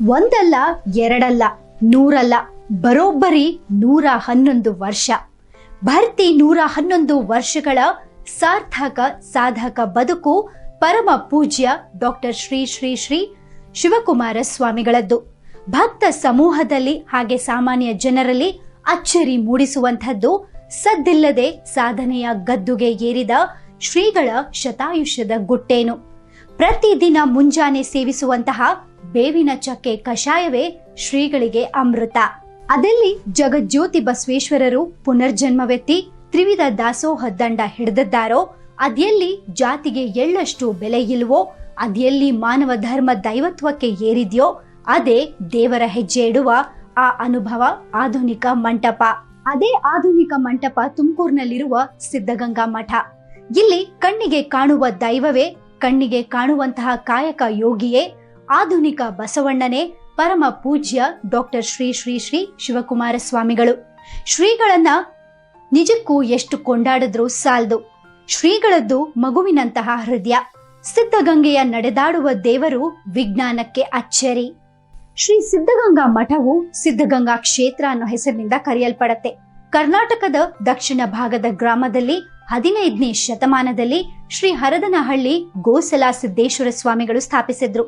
ಒಂದಲ್ಲ, ಎರಡಲ್ಲ, ನೂರಲ್ಲ, ಬರೋಬ್ಬರಿ ನೂರ ಹನ್ನೊಂದು ವರ್ಷ. ಭರ್ತಿ ನೂರ ಹನ್ನೊಂದು ವರ್ಷಗಳ ಸಾರ್ಥಕ ಸಾಧಕ ಬದುಕು ಪರಮ ಪೂಜ್ಯ ಡಾಕ್ಟರ್ ಶ್ರೀ ಶ್ರೀ ಶ್ರೀ ಶಿವಕುಮಾರ ಸ್ವಾಮಿಗಳದ್ದು. ಭಕ್ತ ಸಮೂಹದಲ್ಲಿ ಹಾಗೆ ಸಾಮಾನ್ಯ ಜನರಲ್ಲಿ ಅಚ್ಚರಿ ಮೂಡಿಸುವಂಥದ್ದು ಸದ್ದಿಲ್ಲದೆ ಸಾಧನೆಯ ಗದ್ದುಗೆ ಏರಿದ ಶ್ರೀಗಳ ಶತಾಯುಷ್ಯದ ಗುಟ್ಟೇನು. ಪ್ರತಿದಿನ ಮುಂಜಾನೆ ಸೇವಿಸುವಂತಹ ಬೇವಿನ ಚಕ್ಕೆ ಕಷಾಯವೇ ಶ್ರೀಗಳಿಗೆ ಅಮೃತ. ಅದಲ್ಲಿ ಜಗಜ್ಯೋತಿ ಬಸವೇಶ್ವರರು ಪುನರ್ಜನ್ಮವೆತ್ತಿ ತ್ರಿವಿಧ ದಾಸೋಹ ದಂಡ ಹಿಡಿದಿದ್ದಾರೋ ಅದೆಲ್ಲಿ ಜಾತಿಗೆ ಎಳ್ಳಷ್ಟು ಬೆಲೆ ಇಲ್ವೋ ಅದೆಲ್ಲಿ ಮಾನವ ಧರ್ಮ ದೈವತ್ವಕ್ಕೆ ಏರಿದ್ಯೋ, ಅದೇ ದೇವರ ಹೆಜ್ಜೆ ಇಡುವ ಆ ಅನುಭವ ಆಧುನಿಕ ಮಂಟಪ. ಅದೇ ಆಧುನಿಕ ಮಂಟಪ ತುಮಕೂರಿನಲ್ಲಿರುವ ಸಿದ್ಧಗಂಗಾ ಮಠ. ಇಲ್ಲಿ ಕಣ್ಣಿಗೆ ಕಾಣುವ ದೈವವೇ ಕಣ್ಣಿಗೆ ಕಾಣುವಂತಹ ಕಾಯಕ ಯೋಗಿಯೇ ಆಧುನಿಕ ಬಸವಣ್ಣನೇ ಪರಮ ಪೂಜ್ಯ ಡಾಕ್ಟರ್ ಶ್ರೀ ಶ್ರೀ ಶ್ರೀ ಶಿವಕುಮಾರ ಸ್ವಾಮಿಗಳು. ಶ್ರೀಗಳನ್ನ ನಿಜಕ್ಕೂ ಎಷ್ಟು ಕೊಂಡಾಡಿದ್ರೂ ಸಾಲ್ದು. ಶ್ರೀಗಳದ್ದು ಮಗುವಿನಂತಹ ಹೃದಯ. ಸಿದ್ಧಗಂಗೆಯ ನಡೆದಾಡುವ ದೇವರು ವಿಜ್ಞಾನಕ್ಕೆ ಅಚ್ಚರಿ. ಶ್ರೀ ಸಿದ್ಧಗಂಗಾ ಮಠವು ಸಿದ್ಧಗಂಗಾ ಕ್ಷೇತ್ರ ಅನ್ನೋ ಹೆಸರಿನಿಂದ ಕರೆಯಲ್ಪಡತ್ತೆ. ಕರ್ನಾಟಕದ ದಕ್ಷಿಣ ಭಾಗದ ಗ್ರಾಮದಲ್ಲಿ ಹದಿನೈದನೇ ಶತಮಾನದಲ್ಲಿ ಶ್ರೀ ಹರದನಹಳ್ಳಿ ಗೋಸಲ ಸಿದ್ದೇಶ್ವರ ಸ್ವಾಮಿಗಳು ಸ್ಥಾಪಿಸಿದ್ರು.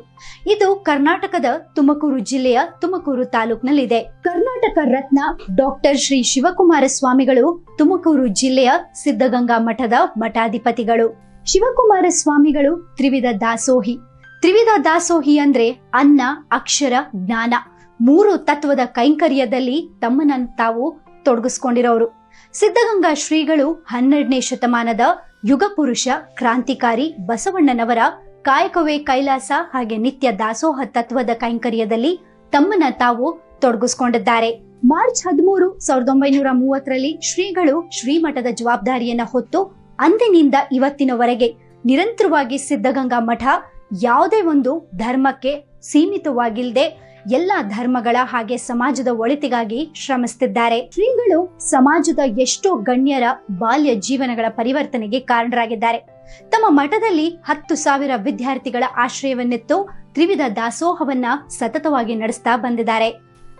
ಇದು ಕರ್ನಾಟಕದ ತುಮಕೂರು ಜಿಲ್ಲೆಯ ತುಮಕೂರು ತಾಲೂಕ್ನಲ್ಲಿದೆ. ಕರ್ನಾಟಕ ರತ್ನ ಡಾಕ್ಟರ್ ಶ್ರೀ ಶಿವಕುಮಾರ ಸ್ವಾಮಿಗಳು ತುಮಕೂರು ಜಿಲ್ಲೆಯ ಸಿದ್ಧಗಂಗಾ ಮಠದ ಮಠಾಧಿಪತಿಗಳು. ಶಿವಕುಮಾರ ಸ್ವಾಮಿಗಳು ತ್ರಿವಿಧ ದಾಸೋಹಿ. ತ್ರಿವಿಧ ದಾಸೋಹಿ ಅಂದ್ರೆ ಅನ್ನ, ಅಕ್ಷರ, ಜ್ಞಾನ. ಮೂರು ತತ್ವದ ಕೈಂಕರ್ಯದಲ್ಲಿ ತಮ್ಮನ್ನ ತಾವು ತೊಡಗಿಸ್ಕೊಂಡಿರೋರು. ಸಿದ್ಧಗಂಗಾ ಶ್ರೀಗಳು ಹನ್ನೆರಡನೇ ಶತಮಾನದ ಯುಗ ಪುರುಷ ಕ್ರಾಂತಿಕಾರಿ ಬಸವಣ್ಣನವರ ಕಾಯಕವೇ ಕೈಲಾಸ ಹಾಗೆ ನಿತ್ಯ ದಾಸೋಹ ತತ್ವದ ಕೈಂಕರ್ಯದಲ್ಲಿ ತಮ್ಮನ್ನ ತಾವು ತೊಡಗಿಸಿಕೊಂಡಿದ್ದಾರೆ. ಮಾರ್ಚ್ ಹದಿಮೂರು ಸಾವಿರದ ಒಂಬೈನೂರ ಮೂವತ್ತರಲ್ಲಿ ಶ್ರೀಗಳು ಶ್ರೀಮಠದ ಜವಾಬ್ದಾರಿಯನ್ನ ಹೊತ್ತು ಅಂದಿನಿಂದ ಇವತ್ತಿನವರೆಗೆ ನಿರಂತರವಾಗಿ ಸಿದ್ಧಗಂಗಾ ಮಠ ಯಾವುದೇ ಒಂದು ಧರ್ಮಕ್ಕೆ ಸೀಮಿತವಾಗಿಲ್ಲದೆ ಎಲ್ಲ ಧರ್ಮಗಳ ಹಾಗೆ ಸಮಾಜದ ಒಳಿತಿಗಾಗಿ ಶ್ರಮಿಸುತ್ತಿದ್ದಾರೆ ಶ್ರೀಗಳು ಸಮಾಜದ ಎಷ್ಟೋ ಗಣ್ಯರ ಬಾಲ್ಯ ಜೀವನಗಳ ಪರಿವರ್ತನೆಗೆ ಕಾರಣರಾಗಿದ್ದಾರೆ. ತಮ್ಮ ಮಠದಲ್ಲಿ ಹತ್ತು ಸಾವಿರ ವಿದ್ಯಾರ್ಥಿಗಳ ಆಶ್ರಯವನ್ನಿತ್ತು ತ್ರಿವಿಧ ದಾಸೋಹವನ್ನ ಸತತವಾಗಿ ನಡೆಸ್ತಾ ಬಂದಿದ್ದಾರೆ.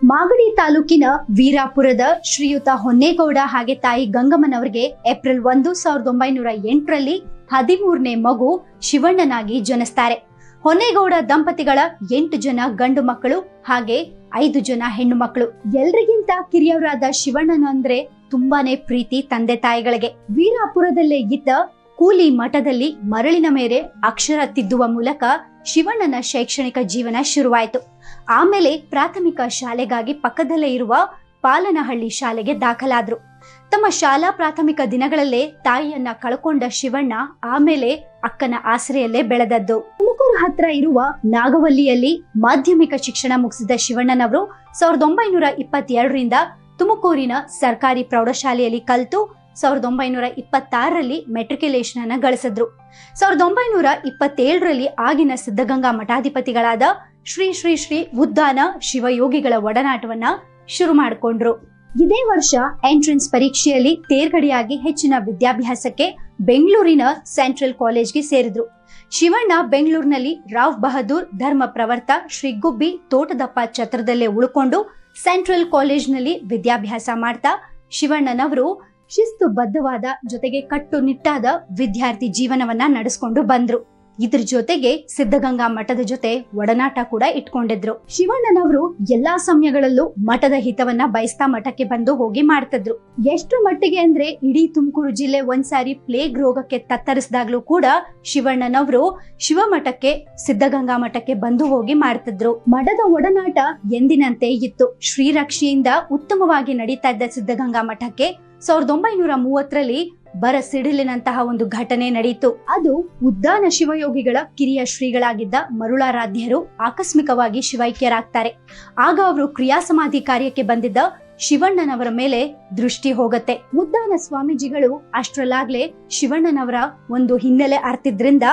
ಮಾಗಡಿ ತಾಲೂಕಿನ ವೀರಾಪುರದ ಶ್ರೀಯುತ ಹೊನ್ನೇಗೌಡ ಹಾಗೆ ತಾಯಿ ಗಂಗಮ್ಮನವರಿಗೆ ಏಪ್ರಿಲ್ ಒಂದು ಸಾವಿರದ ಒಂಬೈನೂರ ಎಂಟರಲ್ಲಿ ಹದಿಮೂರನೇ ಮಗು ಶಿವಣ್ಣನಾಗಿ ಜನಿಸ್ತಾರೆ. ಹೊನ್ನೇಗೌಡ ದಂಪತಿಗಳ ಎಂಟು ಜನ ಗಂಡು ಮಕ್ಕಳು ಹಾಗೆ ಐದು ಜನ ಹೆಣ್ಣು ಮಕ್ಕಳು. ಎಲ್ರಿಗಿಂತ ಕಿರಿಯವರಾದ ಶಿವಣ್ಣನ ಅಂದ್ರೆ ತುಂಬಾನೇ ಪ್ರೀತಿ ತಂದೆ ತಾಯಿಗಳಿಗೆ. ವೀರಾಪುರದಲ್ಲೇ ಇದ್ದ ಕೂಲಿ ಮಠದಲ್ಲಿ ಮರಳಿನ ಮೇಲೆ ಅಕ್ಷರ ತಿದ್ದುವ ಮೂಲಕ ಶಿವಣ್ಣನ ಶೈಕ್ಷಣಿಕ ಜೀವನ ಶುರುವಾಯಿತು. ಆಮೇಲೆ ಪ್ರಾಥಮಿಕ ಶಾಲೆಗಾಗಿ ಪಕ್ಕದಲ್ಲೇ ಇರುವ ಪಾಲನಹಳ್ಳಿ ಶಾಲೆಗೆ ದಾಖಲಾದ್ರು. ತಮ್ಮ ಶಾಲಾ ಪ್ರಾಥಮಿಕ ದಿನಗಳಲ್ಲೇ ತಾಯಿಯನ್ನ ಕಳ್ಕೊಂಡ ಶಿವಣ್ಣ ಆಮೇಲೆ ಅಕ್ಕನ ಆಸರೆಯಲ್ಲೇ ಬೆಳೆದದ್ದು. ತುಮಕೂರು ಹತ್ರ ಇರುವ ನಾಗವಲ್ಲಿಯಲ್ಲಿ ಮಾಧ್ಯಮಿಕ ಶಿಕ್ಷಣ ಮುಗಿಸಿದ ಶಿವಣ್ಣನವರು ಸಾವಿರದ ಒಂಬೈನೂರ ಇಪ್ಪತ್ತೆರಡರಿಂದ ತುಮಕೂರಿನ ಸರ್ಕಾರಿ ಪ್ರೌಢಶಾಲೆಯಲ್ಲಿ ಕಲಿತು ಸಾವಿರದ ಒಂಬೈನೂರ ಇಪ್ಪತ್ತಾರರಲ್ಲಿ ಮೆಟ್ರಿಕ್ಯುಲೇಷನ್ ಅನ್ನ ಗಳಿಸಿದ್ರು. ಸಾವಿರದ ಒಂಬೈನೂರ ಇಪ್ಪತ್ತೇಳರಲ್ಲಿ ಆಗಿನ ಸಿದ್ಧಗಂಗಾ ಮಠಾಧಿಪತಿಗಳಾದ ಶ್ರೀ ಶ್ರೀ ಶ್ರೀ ಉದ್ದಾನ ಶಿವಯೋಗಿಗಳ ಒಡನಾಟವನ್ನ ಶುರು ಮಾಡಿಕೊಂಡ್ರು. ಇದೇ ವರ್ಷ ಎಂಟ್ರೆನ್ಸ್ ಪರೀಕ್ಷೆಯಲ್ಲಿ ತೇರ್ಗಡೆಯಾಗಿ ಹೆಚ್ಚಿನ ವಿದ್ಯಾಭ್ಯಾಸಕ್ಕೆ ಬೆಂಗಳೂರಿನ ಸೆಂಟ್ರಲ್ ಕಾಲೇಜ್ಗೆ ಸೇರಿದ್ರು. ಶಿವಣ್ಣ ಬೆಂಗಳೂರಿನಲ್ಲಿ ರಾವ್ ಬಹದ್ದೂರ್, ಧರ್ಮ ಪ್ರವರ್ತ ಶ್ರೀಗುಬ್ಬಿ ತೋಟದಪ್ಪ ಛತ್ರದಲ್ಲೇ ಉಳ್ಕೊಂಡು ಸೆಂಟ್ರಲ್ ಕಾಲೇಜ್ನಲ್ಲಿ ವಿದ್ಯಾಭ್ಯಾಸ ಮಾಡ್ತಾ ಶಿವಣ್ಣನವರು ಶಿಸ್ತುಬದ್ಧವಾದ ಜೊತೆಗೆ ಕಟ್ಟುನಿಟ್ಟಾದ ವಿದ್ಯಾರ್ಥಿ ಜೀವನವನ್ನ ನಡೆಸ್ಕೊಂಡು ಬಂದ್ರು. ಇದ್ರ ಜೊತೆಗೆ ಸಿದ್ಧಗಂಗಾ ಮಠದ ಜೊತೆ ಒಡನಾಟ ಕೂಡ ಇಟ್ಕೊಂಡಿದ್ರು. ಶಿವಣ್ಣನವರು ಎಲ್ಲಾ ಸಮಯಗಳಲ್ಲೂ ಮಠದ ಹಿತವನ್ನ ಬಯಸ್ತಾ ಮಠಕ್ಕೆ ಬಂದು ಹೋಗಿ ಮಾಡ್ತಿದ್ರು. ಎಷ್ಟು ಮಟ್ಟಿಗೆ ಅಂದ್ರೆ ಇಡೀ ತುಮಕೂರು ಜಿಲ್ಲೆ ಒಂದ್ಸಾರಿ ಪ್ಲೇಗ್ ರೋಗಕ್ಕೆ ತತ್ತರಿಸಿದಾಗ್ಲೂ ಕೂಡ ಶಿವಣ್ಣನವರು ಶಿವಮಠಕ್ಕೆ ಸಿದ್ಧಗಂಗಾ ಮಠಕ್ಕೆ ಬಂದು ಹೋಗಿ ಮಾಡ್ತಿದ್ರು. ಮಠದ ಒಡನಾಟ ಎಂದಿನಂತೆ ಇತ್ತು. ಶ್ರೀರಕ್ಷೆಯಿಂದ ಉತ್ತಮವಾಗಿ ನಡೀತಾ ಇದ್ದ ಸಿದ್ಧಗಂಗಾ ಮಠಕ್ಕೆ ಸಾವಿರದ ಒಂಬೈನೂರ ಮೂವತ್ತರಲ್ಲಿ ಬರ ಸಿಡಿಲಿನಂತಹ ಒಂದು ಘಟನೆ ನಡೆಯಿತು ಅದು ಉದ್ದಾನ ಶಿವಯೋಗಿಗಳ ಕಿರಿಯ ಶ್ರೀಗಳಾಗಿದ್ದ ಮರುಳಾರಾಧ್ಯರು ಆಕಸ್ಮಿಕವಾಗಿ ಶಿವೈಕ್ಯರಾಗ್ತಾರೆ. ಆಗ ಅವರು ಕ್ರಿಯಾ ಸಮಾಧಿ ಕಾರ್ಯಕ್ಕೆ ಬಂದಿದ್ದ ಶಿವಣ್ಣನವರ ಮೇಲೆ ದೃಷ್ಟಿ ಹೋಗತ್ತೆ. ಉದ್ದಾನ ಸ್ವಾಮೀಜಿಗಳು ಅಷ್ಟರಲ್ಲಾಗ್ಲೇ ಶಿವಣ್ಣನವರ ಒಂದು ಹಿನ್ನೆಲೆ ಅರ್ತಿದ್ರಿಂದ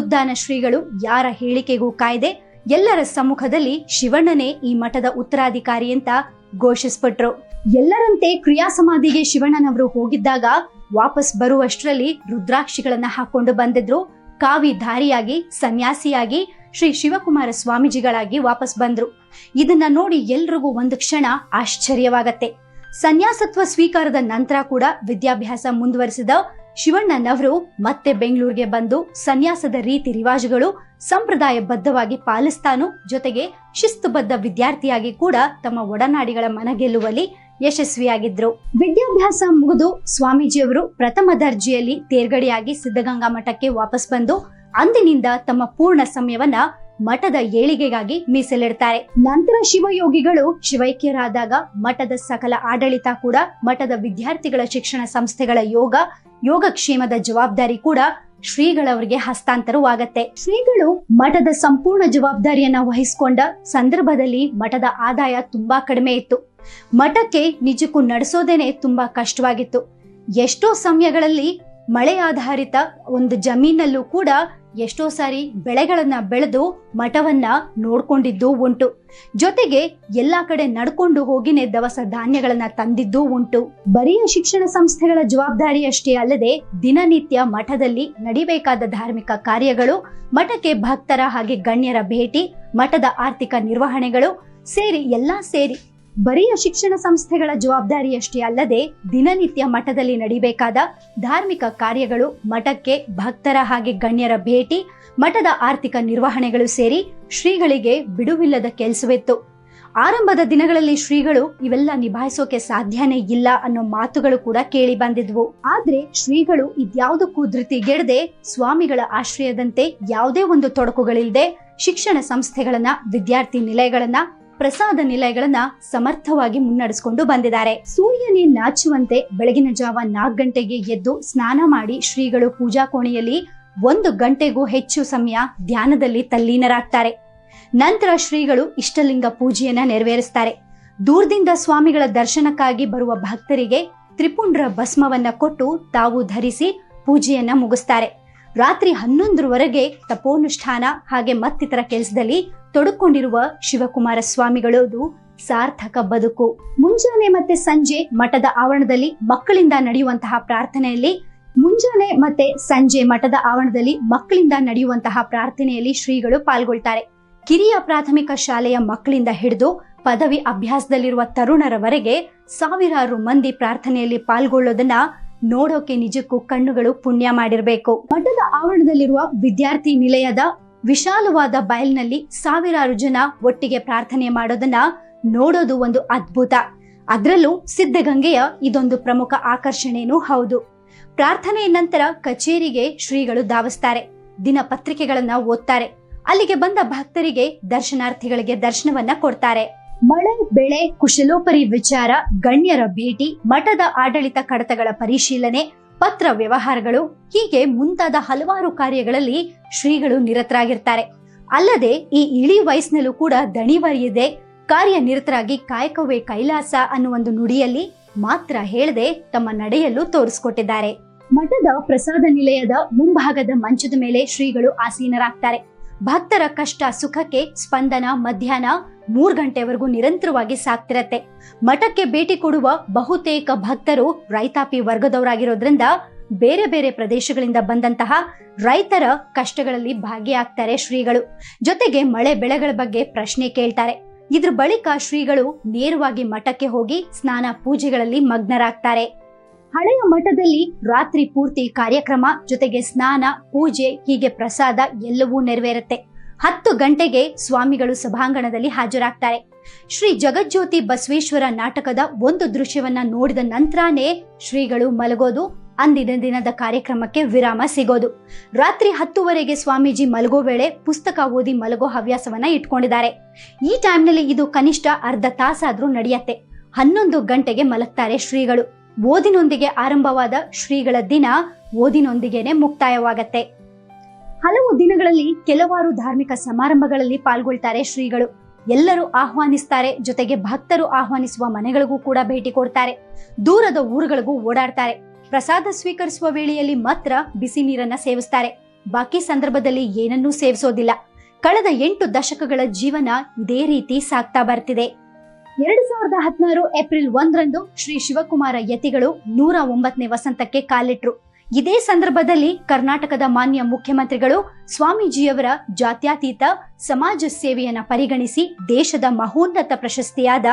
ಉದ್ದಾನ ಶ್ರೀಗಳು ಯಾರ ಹೇಳಿಕೆಗೂ ಕಾಯ್ದೆ, ಎಲ್ಲರ ಸಮ್ಮುಖದಲ್ಲಿ ಶಿವಣ್ಣನೇ ಈ ಮಠದ ಉತ್ತರಾಧಿಕಾರಿ ಅಂತ ಘೋಷಿಸ್ಬಿಟ್ರು. ಎಲ್ಲರಂತೆ ಕ್ರಿಯಾ ಸಮಾಧಿಗೆ ಶಿವಣ್ಣನವರು ಹೋಗಿದ್ದಾಗ ವಾಪಸ್ ಬರುವಷ್ಟರಲ್ಲಿ ರುದ್ರಾಕ್ಷಿಗಳನ್ನ ಹಾಕೊಂಡು ಬಂದಿದ್ರು. ಕಾವಿ ಧಾರಿಯಾಗಿ, ಸನ್ಯಾಸಿಯಾಗಿ, ಶ್ರೀ ಶಿವಕುಮಾರ ಸ್ವಾಮೀಜಿಗಳಾಗಿ ವಾಪಸ್ ಬಂದ್ರು. ಇದನ್ನ ನೋಡಿ ಎಲ್ರಿಗೂ ಒಂದು ಕ್ಷಣ ಆಶ್ಚರ್ಯವಾಗತ್ತೆ. ಸನ್ಯಾಸತ್ವ ಸ್ವೀಕಾರದ ನಂತರ ಕೂಡ ವಿದ್ಯಾಭ್ಯಾಸ ಮುಂದುವರಿಸಿದ ಶಿವಣ್ಣನವರು ಮತ್ತೆ ಬೆಂಗಳೂರಿಗೆ ಬಂದು ಸನ್ಯಾಸದ ರೀತಿ ರಿವಾಜುಗಳು ಸಂಪ್ರದಾಯಬದ್ಧವಾಗಿ ಪಾಲಿಸ್ತಾನು ಜೊತೆಗೆ ಶಿಸ್ತುಬದ್ಧ ವಿದ್ಯಾರ್ಥಿಯಾಗಿ ಕೂಡ ತಮ್ಮ ಒಡನಾಡಿಗಳ ಮನಗೆಲ್ಲುವಲ್ಲಿ ಯಶಸ್ವಿಯಾಗಿದ್ರು. ವಿದ್ಯಾಭ್ಯಾಸ ಮುಗಿದು ಸ್ವಾಮೀಜಿಯವರು ಪ್ರಥಮ ದರ್ಜೆಯಲ್ಲಿ ತೇರ್ಗಡೆಯಾಗಿ ಸಿದ್ಧಗಂಗಾ ಮಠಕ್ಕೆ ವಾಪಸ್ ಬಂದು ಅಂದಿನಿಂದ ತಮ್ಮ ಪೂರ್ಣ ಸಮಯವನ್ನ ಮಠದ ಏಳಿಗೆಗಾಗಿ ಮೀಸಲಿಡ್ತಾರೆ. ನಂತರ ಶಿವಯೋಗಿಗಳು ಶಿವೈಕ್ಯರಾದಾಗ ಮಠದ ಸಕಲ ಆಡಳಿತ ಕೂಡ ಮಠದ ವಿದ್ಯಾರ್ಥಿಗಳ ಶಿಕ್ಷಣ ಸಂಸ್ಥೆಗಳ ಯೋಗ ಯೋಗಕ್ಷೇಮದ ಜವಾಬ್ದಾರಿ ಕೂಡ ಶ್ರೀಗಳವರಿಗೆ ಹಸ್ತಾಂತರವಾಗತ್ತೆ. ಶ್ರೀಗಳು ಮಠದ ಸಂಪೂರ್ಣ ಜವಾಬ್ದಾರಿಯನ್ನ ವಹಿಸಿಕೊಂಡ ಸಂದರ್ಭದಲ್ಲಿ ಮಠದ ಆದಾಯ ತುಂಬಾ ಕಡಿಮೆ ಇತ್ತು. ಮಠಕ್ಕೆ ನಿಜಕ್ಕೂ ನಡೆಸೋದೇನೆ ತುಂಬಾ ಕಷ್ಟವಾಗಿತ್ತು. ಎಷ್ಟೋ ಸಮಯಗಳಲ್ಲಿ ಮಳೆ ಆಧಾರಿತ ಒಂದು ಜಮೀನಲ್ಲೂ ಕೂಡ ಎಷ್ಟೋ ಸಾರಿ ಬೆಳೆಗಳನ್ನ ಬೆಳೆದು ಮಠವನ್ನ ನೋಡ್ಕೊಂಡಿದ್ದು ಉಂಟು. ಜೊತೆಗೆ ಎಲ್ಲಾ ಕಡೆ ನಡ್ಕೊಂಡು ಹೋಗಿನೇ ದವಸ ಧಾನ್ಯಗಳನ್ನ ತಂದಿದ್ದು ಉಂಟು. ಬರಿಯ ಶಿಕ್ಷಣ ಸಂಸ್ಥೆಗಳ ಜವಾಬ್ದಾರಿ ಅಷ್ಟೇ ಅಲ್ಲದೆ ದಿನನಿತ್ಯ ಮಠದಲ್ಲಿ ನಡಿಬೇಕಾದ ಧಾರ್ಮಿಕ ಕಾರ್ಯಗಳು, ಮಠಕ್ಕೆ ಭಕ್ತರ ಹಾಗೆ ಗಣ್ಯರ ಭೇಟಿ, ಮಠದ ಆರ್ಥಿಕ ನಿರ್ವಹಣೆಗಳು ಸೇರಿ ಎಲ್ಲಾ ಸೇರಿ ಬರಿಯ ಶಿಕ್ಷಣ ಸಂಸ್ಥೆಗಳ ಜವಾಬ್ದಾರಿಯಷ್ಟೇ ಅಲ್ಲದೆ ದಿನನಿತ್ಯ ಮಠದಲ್ಲಿ ನಡಿಬೇಕಾದ ಧಾರ್ಮಿಕ ಕಾರ್ಯಗಳು ಮಠಕ್ಕೆ ಭಕ್ತರ ಹಾಗೆ ಗಣ್ಯರ ಭೇಟಿ, ಮಠದ ಆರ್ಥಿಕ ನಿರ್ವಹಣೆಗಳು ಸೇರಿ ಶ್ರೀಗಳಿಗೆ ಬಿಡುವಿಲ್ಲದ ಕೆಲಸವಿತ್ತು. ಆರಂಭದ ದಿನಗಳಲ್ಲಿ ಶ್ರೀಗಳು ಇವೆಲ್ಲ ನಿಭಾಯಿಸೋಕೆ ಸಾಧ್ಯನೇ ಇಲ್ಲ ಅನ್ನೋ ಮಾತುಗಳು ಕೂಡ ಕೇಳಿ ಬಂದಿದ್ವು. ಆದ್ರೆ ಶ್ರೀಗಳು ಇದ್ಯಾವುದಕ್ಕೂ ಧೃತಿಗೆಡದೆ ಸ್ವಾಮಿಗಳ ಆಶ್ರಯದಂತೆ ಯಾವುದೇ ಒಂದು ತೊಡಕುಗಳಿಲ್ಲದೆ ಶಿಕ್ಷಣ ಸಂಸ್ಥೆಗಳನ್ನ, ವಿದ್ಯಾರ್ಥಿ ನಿಲಯಗಳನ್ನ ಪ್ರಸಾದ ನಿಲಯಗಳನ್ನ ಸಮರ್ಥವಾಗಿ ಮುನ್ನಡೆಸಿಕೊಂಡು ಬಂದಿದ್ದಾರೆ. ಸೂರ್ಯನೇ ನಾಚುವಂತೆ ಬೆಳಗಿನ ಜಾವ ನಾಲ್ಕು ಗಂಟೆಗೆ ಎದ್ದು ಸ್ನಾನ ಮಾಡಿ ಶ್ರೀಗಳು ಪೂಜಾ ಕೋಣೆಯಲ್ಲಿ ಒಂದು ಗಂಟೆಗೂ ಹೆಚ್ಚು ಸಮಯ ಧ್ಯಾನದಲ್ಲಿ ತಲ್ಲೀನರಾಗ್ತಾರೆ. ನಂತರ ಶ್ರೀಗಳು ಇಷ್ಟಲಿಂಗ ಪೂಜೆಯನ್ನ ನೆರವೇರಿಸ್ತಾರೆ. ದೂರದಿಂದ ಸ್ವಾಮಿಗಳ ದರ್ಶನಕ್ಕಾಗಿ ಬರುವ ಭಕ್ತರಿಗೆ ತ್ರಿಪುಂಡ್ರ ಭಸ್ಮವನ್ನ ಕೊಟ್ಟು ತಾವು ಧರಿಸಿ ಪೂಜೆಯನ್ನ ಮುಗಿಸ್ತಾರೆ. ರಾತ್ರಿ ಹನ್ನೊಂದರವರೆಗೆ ತಪೋನುಷ್ಠಾನ ಹಾಗೆ ಮತ್ತಿತರ ಕೆಲಸದಲ್ಲಿ ತೊಡಕೊಂಡಿರುವ ಶಿವಕುಮಾರ ಸ್ವಾಮಿಗಳದು ಸಾರ್ಥಕ ಬದುಕು. ಮುಂಜಾನೆ ಮತ್ತೆ ಸಂಜೆ ಮಠದ ಆವರಣದಲ್ಲಿ ಮಕ್ಕಳಿಂದ ನಡೆಯುವಂತಹ ಪ್ರಾರ್ಥನೆಯಲ್ಲಿ ಮುಂಜಾನೆ ಮತ್ತೆ ಸಂಜೆ ಮಠದ ಆವರಣದಲ್ಲಿ ಮಕ್ಕಳಿಂದ ನಡೆಯುವಂತಹ ಪ್ರಾರ್ಥನೆಯಲ್ಲಿ ಶ್ರೀಗಳು ಪಾಲ್ಗೊಳ್ತಾರೆ. ಕಿರಿಯ ಪ್ರಾಥಮಿಕ ಶಾಲೆಯ ಮಕ್ಕಳಿಂದ ಹಿಡಿದು ಪದವಿ ಅಭ್ಯಾಸದಲ್ಲಿರುವ ತರುಣರವರೆಗೆ ಸಾವಿರಾರು ಮಂದಿ ಪ್ರಾರ್ಥನೆಯಲ್ಲಿ ಪಾಲ್ಗೊಳ್ಳೋದನ್ನ ನೋಡೋಕೆ ನಿಜಕ್ಕೂ ಕಣ್ಣುಗಳು ಪುಣ್ಯ ಮಾಡಿರ್ಬೇಕು. ಮಠದ ಆವರಣದಲ್ಲಿರುವ ವಿದ್ಯಾರ್ಥಿ ನಿಲಯದ ವಿಶಾಲವಾದ ಬಯಲ್ನಲ್ಲಿ ಸಾವಿರಾರು ಜನ ಒಟ್ಟಿಗೆ ಪ್ರಾರ್ಥನೆ ಮಾಡೋದನ್ನ ನೋಡೋದು ಒಂದು ಅದ್ಭುತ. ಅದರಲ್ಲೂ ಸಿದ್ಧಗಂಗೆಯ ಇದೊಂದು ಪ್ರಮುಖ ಆಕರ್ಷಣೆಯೂ ಹೌದು. ಪ್ರಾರ್ಥನೆಯ ನಂತರ ಕಚೇರಿಗೆ ಶ್ರೀಗಳು ಧಾವಿಸ್ತಾರೆ. ದಿನಪತ್ರಿಕೆಗಳನ್ನ ಓದ್ತಾರೆ. ಅಲ್ಲಿಗೆ ಬಂದ ಭಕ್ತರಿಗೆ ದರ್ಶನಾರ್ಥಿಗಳಿಗೆ ದರ್ಶನವನ್ನ ಕೊಡ್ತಾರೆ. ಮಳೆ, ಬೆಳೆ, ಕುಶಲೋಪರಿ ವಿಚಾರ, ಗಣ್ಯರ ಭೇಟಿ, ಮಠದ ಆಡಳಿತ ಕಡತಗಳ ಪರಿಶೀಲನೆ, ಪತ್ರ ವ್ಯವಹಾರಗಳು, ಹೀಗೆ ಮುಂತಾದ ಹಲವಾರು ಕಾರ್ಯಗಳಲ್ಲಿ ಶ್ರೀಗಳು ನಿರತರಾಗಿರ್ತಾರೆ. ಅಲ್ಲದೆ ಈ ಇಳಿ ವಯಸ್ಸಿನಲ್ಲೂ ಕೂಡ ದಣಿವರಿಯದೆ ಕಾರ್ಯನಿರತರಾಗಿ ಕಾಯಕವೇ ಕೈಲಾಸ ಅನ್ನುವ ಒಂದು ನುಡಿಯಲ್ಲಿ ಮಾತ್ರ ಹೇಳದೆ ತಮ್ಮ ನಡೆಯಲ್ಲೂ ತೋರಿಸಿಕೊಟ್ಟಿದ್ದಾರೆ. ಮಠದ ಪ್ರಸಾದ ನಿಲಯದ ಮುಂಭಾಗದ ಮಂಚದ ಮೇಲೆ ಶ್ರೀಗಳು ಆಸೀನರಾಗ್ತಾರೆ. ಭಕ್ತರ ಕಷ್ಟ ಸುಖಕ್ಕೆ ಸ್ಪಂದನ ಮಧ್ಯಾಹ್ನ ಮೂರು ಗಂಟೆವರೆಗೂ ನಿರಂತರವಾಗಿ ಸಾಕ್ತಿರತ್ತೆ ಮಠಕ್ಕೆ ಭೇಟಿ ಕೊಡುವ ಬಹುತೇಕ ಭಕ್ತರು ರೈತಾಪಿ ವರ್ಗದವರಾಗಿರೋದ್ರಿಂದ ಬೇರೆ ಬೇರೆ ಪ್ರದೇಶಗಳಿಂದ ಬಂದಂತಹ ರೈತರ ಕಷ್ಟಗಳಲ್ಲಿ ಭಾಗಿಯಾಗ್ತಾರೆ ಶ್ರೀಗಳು. ಜೊತೆಗೆ ಮಳೆ ಬೆಳೆಗಳ ಬಗ್ಗೆ ಪ್ರಶ್ನೆ ಕೇಳ್ತಾರೆ. ಇದ್ರ ಬಳಿಕ ಶ್ರೀಗಳು ನೇರವಾಗಿ ಮಠಕ್ಕೆ ಹೋಗಿ ಸ್ನಾನ ಪೂಜೆಗಳಲ್ಲಿ ಮಗ್ನರಾಗ್ತಾರೆ. ಹಳೆಯ ಮಠದಲ್ಲಿ ರಾತ್ರಿ ಪೂರ್ತಿ ಕಾರ್ಯಕ್ರಮ, ಜೊತೆಗೆ ಸ್ನಾನ, ಪೂಜೆ, ಹೀಗೆ ಪ್ರಸಾದ ಎಲ್ಲವೂ ನೆರವೇರುತ್ತೆ. ಹತ್ತು ಗಂಟೆಗೆ ಸ್ವಾಮಿಗಳು ಸಭಾಂಗಣದಲ್ಲಿ ಹಾಜರಾಗ್ತಾರೆ. ಶ್ರೀ ಜಗಜ್ಯೋತಿ ಬಸವೇಶ್ವರ ನಾಟಕದ ಒಂದು ದೃಶ್ಯವನ್ನ ನೋಡಿದ ನಂತರನೇ ಶ್ರೀಗಳು ಮಲಗೋದು, ಅಂದಿನ ದಿನದ ಕಾರ್ಯಕ್ರಮಕ್ಕೆ ವಿರಾಮ ಸಿಗೋದು. ರಾತ್ರಿ ಹತ್ತುವರೆಗೆ ಸ್ವಾಮೀಜಿ ಮಲಗೋ ವೇಳೆ ಪುಸ್ತಕ ಓದಿ ಮಲಗೋ ಹವ್ಯಾಸವನ್ನ ಇಟ್ಕೊಂಡಿದ್ದಾರೆ. ಈ ಟೈಮ್ನಲ್ಲಿ ಇದು ಕನಿಷ್ಠ ಅರ್ಧ ತಾಸಾದ್ರೂ ನಡೆಯತ್ತೆ. ಹನ್ನೊಂದು ಗಂಟೆಗೆ ಮಲಗ್ತಾರೆ ಶ್ರೀಗಳು. ಓದಿನೊಂದಿಗೆ ಆರಂಭವಾದ ಶ್ರೀಗಳ ದಿನ ಓದಿನೊಂದಿಗೆನೆ ಮುಕ್ತಾಯವಾಗತ್ತೆ. ಹಲವು ದಿನಗಳಲ್ಲಿ ಕೆಲವಾರು ಧಾರ್ಮಿಕ ಸಮಾರಂಭಗಳಲ್ಲಿ ಪಾಲ್ಗೊಳ್ತಾರೆ ಶ್ರೀಗಳು. ಎಲ್ಲರೂ ಆಹ್ವಾನಿಸ್ತಾರೆ, ಜೊತೆಗೆ ಭಕ್ತರು ಆಹ್ವಾನಿಸುವ ಮನೆಗಳಿಗೂ ಕೂಡ ಭೇಟಿ ಕೊಡ್ತಾರೆ. ದೂರದ ಊರುಗಳಿಗೂ ಓಡಾಡ್ತಾರೆ. ಪ್ರಸಾದ ಸ್ವೀಕರಿಸುವ ವೇಳೆಯಲ್ಲಿ ಮಾತ್ರ ಬಿಸಿ ನೀರನ್ನ ಸೇವಿಸ್ತಾರೆ. ಬಾಕಿ ಸಂದರ್ಭದಲ್ಲಿ ಏನನ್ನೂ ಸೇವಿಸೋದಿಲ್ಲ. ಕಳೆದ ಎಂಟು ದಶಕಗಳ ಜೀವನ ಇದೇ ರೀತಿ ಸಾಗ್ತಾ ಬರ್ತಿದೆ. ಎರಡ್ ಸಾವಿರದ ಹದಿನಾರು ಏಪ್ರಿಲ್ ಒಂದರಂದು ಶ್ರೀ ಶಿವಕುಮಾರ ಯತಿಗಳು ನೂರ ಒಂಬತ್ತನೇ ವಸಂತಕ್ಕೆ ಕಾಲಿಟ್ರು. ಇದೇ ಸಂದರ್ಭದಲ್ಲಿ ಕರ್ನಾಟಕದ ಮಾನ್ಯ ಮುಖ್ಯಮಂತ್ರಿಗಳು ಸ್ವಾಮೀಜಿಯವರ ಜಾತ್ಯತೀತ ಸಮಾಜ ಸೇವೆಯನ್ನ ಪರಿಗಣಿಸಿ ದೇಶದ ಮಹೋನ್ನತ ಪ್ರಶಸ್ತಿಯಾದ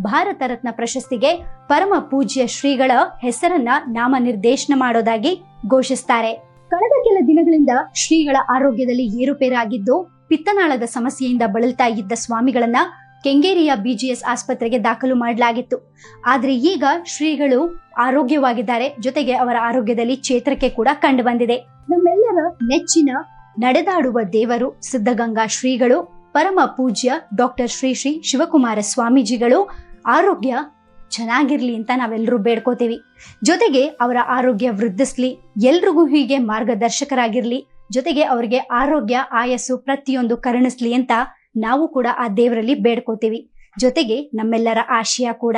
ಭಾರತ ರತ್ನ ಪ್ರಶಸ್ತಿಗೆ ಪರಮ ಪೂಜ್ಯ ಶ್ರೀಗಳ ಹೆಸರನ್ನ ನಾಮನಿರ್ದೇಶನ ಮಾಡೋದಾಗಿ ಘೋಷಿಸ್ತಾರೆ. ಕಳೆದ ಕೆಲ ದಿನಗಳಿಂದ ಶ್ರೀಗಳ ಆರೋಗ್ಯದಲ್ಲಿ ಏರುಪೇರಾಗಿದ್ದು, ಪಿತ್ತನಾಳದ ಸಮಸ್ಯೆಯಿಂದ ಬಳಲ್ತಾ ಇದ್ದ ಸ್ವಾಮಿಗಳನ್ನ ಕೆಂಗೇರಿಯ ಬಿಜಿಎಸ್ ಆಸ್ಪತ್ರೆಗೆ ದಾಖಲು ಮಾಡಲಾಗಿತ್ತು. ಆದರೆ ಈಗ ಶ್ರೀಗಳು ಆರೋಗ್ಯವಾಗಿದ್ದಾರೆ. ಜೊತೆಗೆ ಅವರ ಆರೋಗ್ಯದಲ್ಲಿ ಚೇತರಿಕೆ ಕೂಡ ಕಂಡು ಬಂದಿದೆ ನಮ್ಮೆಲ್ಲರ ನೆಚ್ಚಿನ ನಡೆದಾಡುವ ದೇವರು ಸಿದ್ಧಗಂಗಾ ಶ್ರೀಗಳು, ಪರಮ ಪೂಜ್ಯ ಡಾಕ್ಟರ್ ಶ್ರೀ ಶ್ರೀ ಶಿವಕುಮಾರ ಸ್ವಾಮೀಜಿಗಳು. ಆರೋಗ್ಯ ಚೆನ್ನಾಗಿರ್ಲಿ ಅಂತ ನಾವೆಲ್ಲರೂ ಬೇಡ್ಕೋತೀವಿ. ಜೊತೆಗೆ ಅವರ ಆರೋಗ್ಯ ವೃದ್ಧಿಸ್ಲಿ, ಎಲ್ರಿಗೂ ಹೀಗೆ ಮಾರ್ಗದರ್ಶಕರಾಗಿರ್ಲಿ. ಜೊತೆಗೆ ಅವರಿಗೆ ಆರೋಗ್ಯ, ಆಯಸ್ಸು ಪ್ರತಿಯೊಂದು ಕರುಣಿಸ್ಲಿ ಅಂತ ನಾವು ಕೂಡ ಆ ದೇವರಲ್ಲಿ ಬೇಡ್ಕೋತೀವಿ. ಜೊತೆಗೆ ನಮ್ಮೆಲ್ಲರ ಆಶಯ ಕೂಡ.